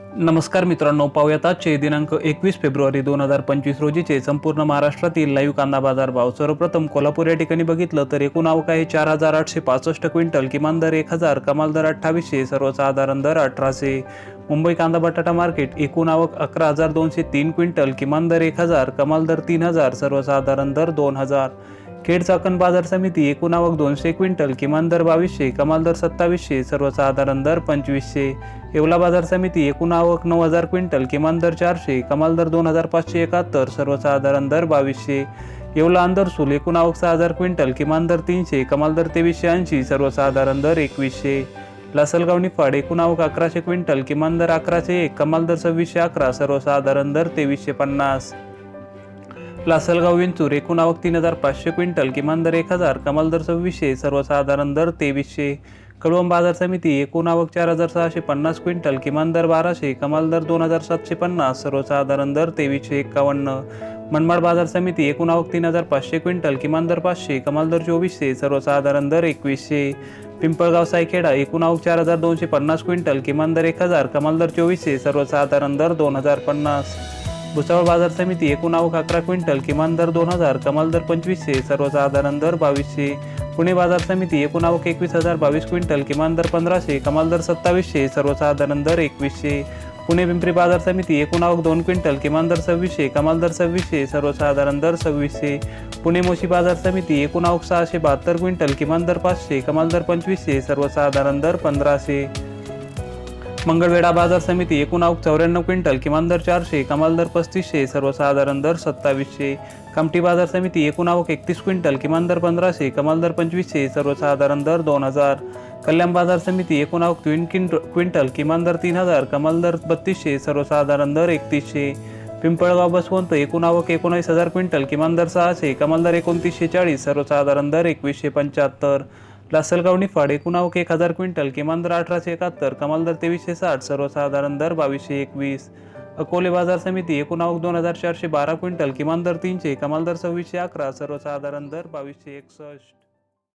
नमस्कार मित्रांनो पाहूयात आजचे दिनांक एकवीस फेब्रुवारी दोन हजार पंचवीस रोजीचे संपूर्ण महाराष्ट्रातील लाईव्ह कांदा बाजार भाव. सर्वप्रथम कोल्हापूर या ठिकाणी बघितलं तर एकूण आवक आहे चार हजार आठशे पासष्ट क्विंटल किमान दर एक हजार कमाल दर अठ्ठावीसशे सर्वसाधारण दर अठराशे. मुंबई कांदा बटाटा मार्केट एकूण आवक अकरा हजार दोनशे तीन क्विंटल किमान दर एक हजार कमाल दर तीन हजार सर्वसाधारण दर दोन हजार. खेड चाकण बाजार समिती एकूण आवक दोनशे क्विंटल किमान दर बावीसशे कमाल दर सत्तावीसशे सर्वसाधारण दर पंचवीसशे. येवला बाजार समिती एकूण आवक नऊ हजार क्विंटल किमान दर चारशे कमाल दर दोन हजार पाचशे एकाहत्तर सर्वसाधारण दर बावीसशे. येवला अंदरसूल एकूण आवक सहा हजार क्विंटल किमान दर तीनशे कमाल दर तेवीसशे ऐंशी सर्वसाधारण दर एकवीसशे. लासलगाव निफाड एकूण आवक अकराशे क्विंटल किमान दर अकराशे एक कमाल दर सव्वीसशे अकरा सर्वसाधारण दर तेवीसशे पन्नास. लासलगाव विंचूर एकूण आवक तीन हजार पाचशे क्विंटल किमान दर एक हजार कमाल दर सव्वीसशे सर्वसाधारण दर तेवीसशे. कळवण बाजार समिती एकूण आवक चार हजार सहाशे पन्नास क्विंटल किमान दर बाराशे कमाल दर दोन हजार सातशे पन्नास सर्वसाधारण दर तेवीसशे एकावन्न मनमाड बाजार समिती एकूण आवक तीन हजार पाचशे क्विंटल किमान दर पाचशे कमाल दर चोवीसशे सर्वसाधारण दर एकवीसशे. पिंपळगाव सायखेडा एकूण आवक चार हजार दोनशे पन्नास क्विंटल किमान दर एक हजार कमाल दर चोवीसशे सर्वसाधारण दर दोन हजार पन्नास. भुसावळ बाजार समिती एकूण आवक अकरा क्विंटल किमान दर दोन हजार कमाल दर पंचवीसशे सर्वसाधारण दर बावीसशे. पुणे बाजार समिती एकूण आवक एकवीस हजार बावीस क्विंटल किमान दर पंधराशे कमाल दर सत्तावीसशे सर्वसाधारण दर एकवीसशे. पुणे पिंपरी बाजार समिती एकूण आवक दोन क्विंटल किमान दर सव्वीसशे कमाल दर सव्वीसशे सर्वसाधारण दर सव्वीसशे. पुणे मोशी बाजार समिती एकूण आवक सहाशे बहात्तर क्विंटल किमान दर पाचशे कमाल दर पंचवीसशे सर्वसाधारण दर पंधराशे. मंगळवेढा बाजार समिती एकूण आवक चौऱ्याण्णव क्विंटल किमान दर चारशे कमाल दर पस्तीसशे सर्वसाधारण दर सत्तावीसशे. कामठी बाजार समिती एकूण आवक एकतीस क्विंटल किमान दर पंधराशे कमाल दर पंचवीसशे सर्वसाधारण दर दोन हजार. कल्याण बाजार समिती एकूण आवक तीन क्विंट क्विंटल किमान दर तीन हजार कमाल दर बत्तीसशे सर्वसाधारण दर एकतीसशे. पिंपळगाव बसवंत एकूण आवक एकोणीस हजार क्विंटल किमान दर सहाशे कमाल दर एकोणतीसशे चाळीस सर्वसाधारण दर एकवीसशे पंच्याहत्तर. लासलगाव फाड एकूण आवक एक हजार क्विंटल किमान दर अठराशे एकाहत्तर कमाल दर तेवीसशे साठ सर्वसाधारण दर बावीसशे एकवीस. अकोले बाजार समिती एकूण आवक दोन हजार चारशे बारा क्विंटल किमान दर तीनशे कमाल दर सव्वीसशे अकरा सर्वसाधारण दर बावीसशे एकसष्ट.